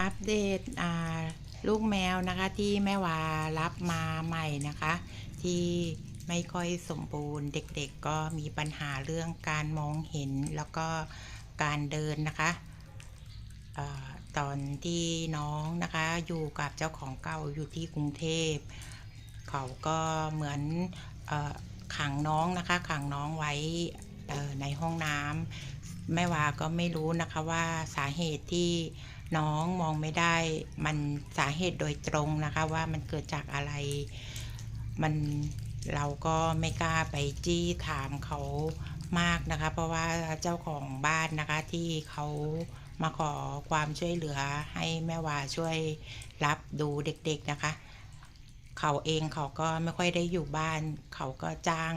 อัปเดตลูกแมวนะคะที่แม่วารับมาใหม่นะคะ ที่ไม่ค่อยสมบูรณ์ เด็กๆก็มีปัญหาเรื่องการมองเห็นแล้วก็การเดินนะคะอตอนที่น้องนะคะอยู่กับเจ้าของเก่าอยู่ที่กรุงเทพ เขาก็เหมือนอขังน้องนะคะ ขังน้องไว้ในห้องน้ำแม่วาก็ไม่รู้นะคะว่าสาเหตุที่ น้องมองไม่ได้มันสาเหตุโดยตรงนะคะว่ามันเกิดจากอะไร มันเราก็ไม่กล้าไปจี้ถามเขามากนะคะ เพราะว่าเจ้าของบ้านนะคะที่เขามาขอความช่วยเหลือให้แม่วาช่วยรับดูเด็กๆนะคะ เขาเองเขาก็ไม่ค่อยได้อยู่บ้าน เขาก็จ้าง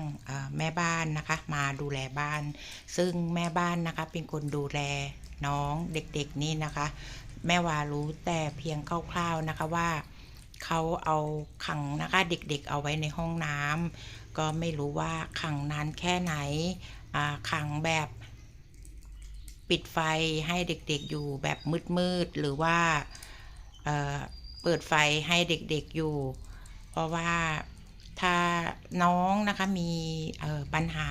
แม่บ้านนะคะ มาดูแลบ้าน ซึ่งแม่บ้านนะคะเป็นคนดูแล น้องเด็กๆนี่นะคะ แม่วารู้แต่เพียงคร่าวๆนะคะว่าเขาเอาขังนะคะเด็กๆ เอาไว้ในห้องน้ำก็ไม่รู้ว่าขังนานแค่ไหนขังแบบปิดไฟให้เด็กๆอยู่แบบมืดๆหรือว่าเเปิดไฟให้เด็กๆอยู่ เพราะว่าถ้าน้องนะคะมีปัญหา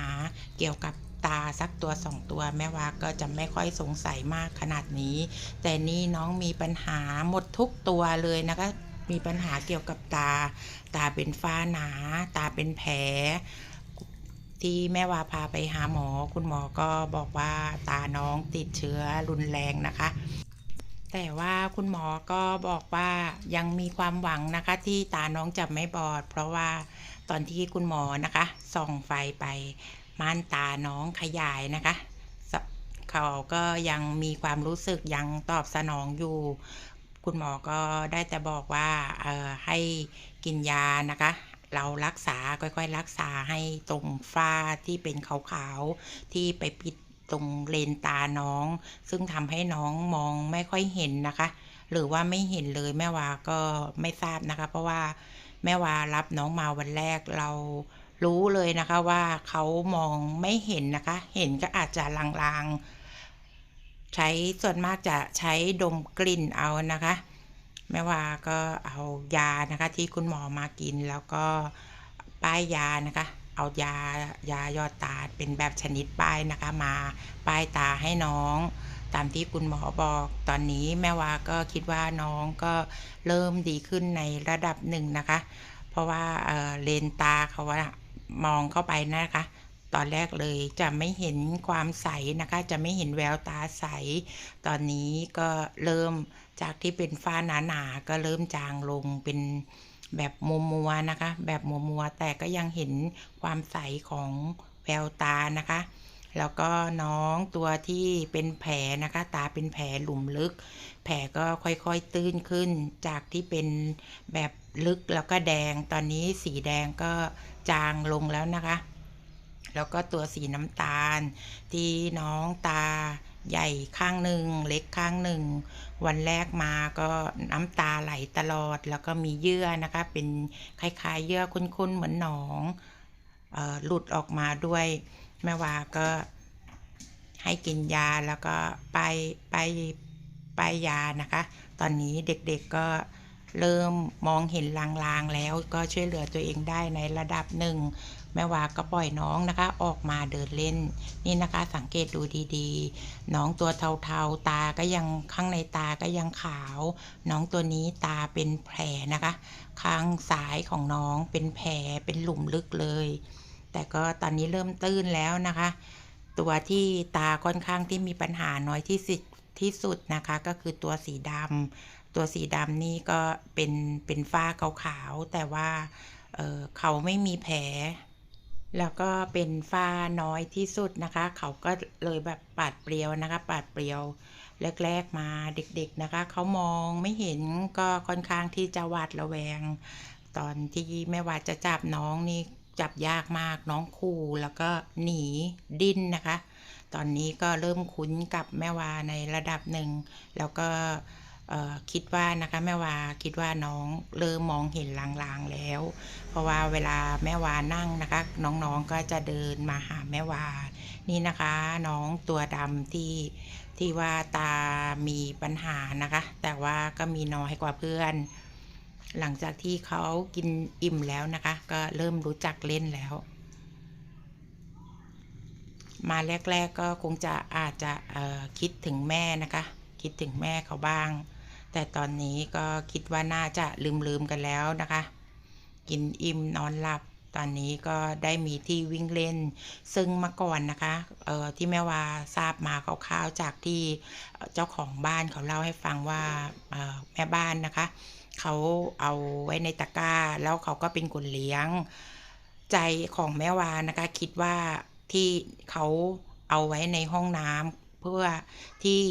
เกี่ยวกับ ตาสักตัวสองตัวแม่ว่าก็จะไม่ค่อยสงสัยมากขนาดนี้ แต่นี่น้องมีปัญหาหมดทุกตัวเลยนะคะมีปัญหาเกี่ยวกับตา ตาเป็นฝ้าหนา ตาเป็นแผล ที่แม่วาพาไปหาหมอ คุณหมอก็บอกว่าตาน้องติดเชื้อรุนแรงนะคะ แต่ว่าคุณหมอก็บอกว่ายังมีความหวังนะคะที่ตาน้องจะไม่บอด เพราะว่าตอนที่คุณหมอนะคะส่องไฟไป ม่านตาน้องขยายนะคะเขาก็ยังมีความรู้สึกยังตอบสนองอยู่ คุณหมอก็ได้แต่บอกว่าเออให้กินยานะคะ เรารักษาค่อยๆ รักษาให้ตรงฝ้าที่เป็นขาวๆที่ไปปิดตรงเลนตาน้อง ซึ่งทำให้น้องมองไม่ค่อยเห็นนะคะ หรือว่าไม่เห็นเลยแม่วาก็ไม่ทราบนะคะ เพราะว่าแม่วารับน้องมาวันแรกเรา รู้เลยนะคะว่าเขามองไม่เห็นนะคะ เห็นก็อาจจะลางๆ ใช้ส่วนมากจะใช้ดมกลิ่นเอานะคะแม่วาก็เอายานะคะที่คุณหมอมากินแล้วก็ป้ายยานะคะ เอายายายอดตาเป็นแบบชนิดป้ายนะคะมาป้ายตาให้น้อง ตามที่คุณหมอบอกตอนนี้แม่วาก็คิดว่าน้องก็เริ่มดีขึ้นในระดับหนึ่งนะคะ เพราะว่าเเลนตาเขาว่า มองเข้าไปนะคะ ตอนแรกเลยจะไม่เห็นความใสนะคะ จะไม่เห็นแววตาใส ตอนนี้ก็เริ่มจากที่เป็นฝ้าหนาๆก็เริ่มจางลงเป็นแบบมัวมัวนะคะ แบบมัวมัวแต่ก็ยังเห็นความใสของแววตานะคะ แล้วก็น้องตัวที่เป็นแผลนะคะ ตาเป็นแผลหลุมลึก แผลก็ค่อยๆตื้นขึ้น จากที่เป็นแบบลึกแล้วก็แดง ตอนนี้สีแดงก็จางลงแล้วนะคะ แล้วก็ตัวสีน้ำตาล ที่น้องตาใหญ่ข้างหนึ่งเล็กข้างหนึ่ง วันแรกมาก็น้ำตาไหลตลอด แล้วก็มีเยื่อนะคะ เป็นคล้ายๆเยื่อคุ้นๆเหมือนหนองออหลุดออกมาด้วย แม่วาก็ให้กินยาแล้วก็ไปไปไปยานะคะ ตอนนี้เด็กๆก็เริ่มมองเห็นลางๆแล้วก็ช่วยเหลือตัวเองได้ในระดับหนึ่ง แม่วาก็ปล่อยน้องนะคะ ออกมาเดินเล่น นี่นะคะสังเกตดูดีๆ น้องตัวเทาๆ ตาก็ยังข้างในตาก็ยังขาว น้องตัวนี้ตาเป็นแผลนะคะ ข้างซ้ายของน้องเป็นแผลเป็นหลุมลึกเลย แต่ก็ตอนนี้เริ่มตื้นแล้วนะคะ ตัวที่ตาค่อนข้างที่มีปัญหาน้อยที่สุดที่สุดนะคะ ก็คือตัวสีดำตัวสีดำนี่ก็เป็นเป็นฝ้าขาวๆแต่ว่าเเขาไม่มีแผลแล้วก็เป็นฝ้าน้อยที่สุดนะคะ เขาก็เลยแบบปาดเปรียวนะคะ ปาดเปรียวแรกๆมาเด็กๆนะคะ เขามองไม่เห็นก็ค่อนข้างที่จะหวาดระแวง ตอนที่แม่วาดจะจับน้องนี่ จับยากมากน้องคูแล้วก็หนีดิ้นนะคะ ตอนนี้ก็เริ่มคุ้นกับแม่วาในระดับหนึ่ง แล้วก็คิดว่านะคะแม่วาคิดว่าน้องเริ่มมองเห็นลางๆแล้ว เพราะว่าเวลาแม่วานั่งนะคะ น้องๆก็จะเดินมาหาแม่วา นี่นะคะน้องตัวดำที่ที่ว่าตามีปัญหานะคะ แต่ว่าก็มีน้อยกว่าเพื่อน หลังจากที่เขากินอิ่มแล้วนะคะ ก็เริ่มรู้จักเล่นแล้ว มาแรก ๆ ก็คงจะอาจจะคิดถึงแม่นะคะ คิดถึงแม่เขาบ้าง แต่ตอนนี้ก็คิดว่าน่าจะลืมๆกันแล้วนะคะ กินอิ่มนอนหลับ ตอนนี้ก็ได้มีที่วิ่งเล่น ซึ่งเมื่อก่อนนะคะเออที่แม่วาทราบมาคร่าวๆจากที่เจ้าของบ้านเขาเล่าให้ฟังว่าแม่บ้านนะคะ เขาเอาไว้ในตะกร้า แล้วเขาก็เป็นคนเลี้ยง ใจของแม่วานะคะ คิดว่าที่เขาเอาไว้ในห้องน้ำเพื่อที่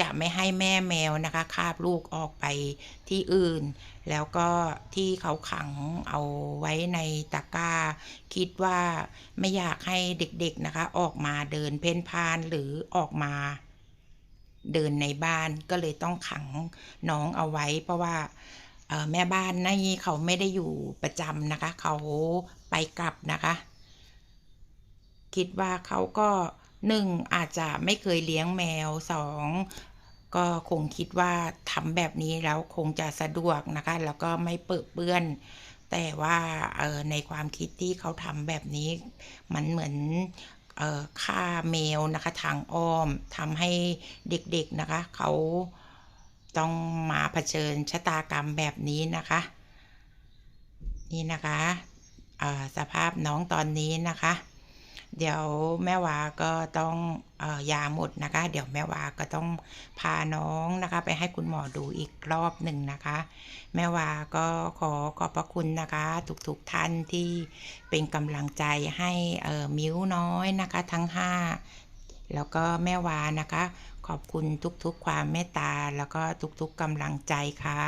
จะไม่ให้แม่แมวนะคะคาบลูกออกไปที่อื่น แล้วก็ที่เขาขังเอาไว้ในตะกร้า คิดว่าไม่อยากให้เด็กๆนะคะ ออกมาเดินเพ่นพ่านหรือออกมา เดินในบ้านก็เลยต้องขังน้องเอาไว้ เพราะว่าแม่บ้านนี่เขาไม่ได้อยู่ประจำนะคะ เขาไปกลับนะคะ คิดว่าเขาก็ หนึ่งอาจจะไม่เคยเลี้ยงแมวสองก็คงคิดว่าทำแบบนี้แล้วคงจะสะดวกนะคะ แล้วก็ไม่เปื้อเปื้อน แต่ว่าเออในความคิดที่เขาทำแบบนี้ มันเหมือนเอ่อฆ่าแมวนะคะทางอ้อมทำให้เด็กๆนะคะ เขาต้องมาเผชิญชะตากรรมแบบนี้นะคะ นี่นะคะสภาพน้องตอนนี้นะคะ เดี๋ยวแม่วาก็ต้องออยาหมดนะคะ เดี๋ยวแม่วาก็ต้องพาน้องนะคะ ไปให้คุณหมอดูอีกรอบหนึ่งนะคะ แม่วาก็ขอขอบพระคุณนะคะ ทุกๆท่านที่เป็นกำลังใจให้มิ้วน้อยนะคะทั้ง 5 แล้วก็แม่วานะคะ ขอบคุณทุกๆ ความเมตตาแล้วก็ทุกๆกำลังใจค่ะ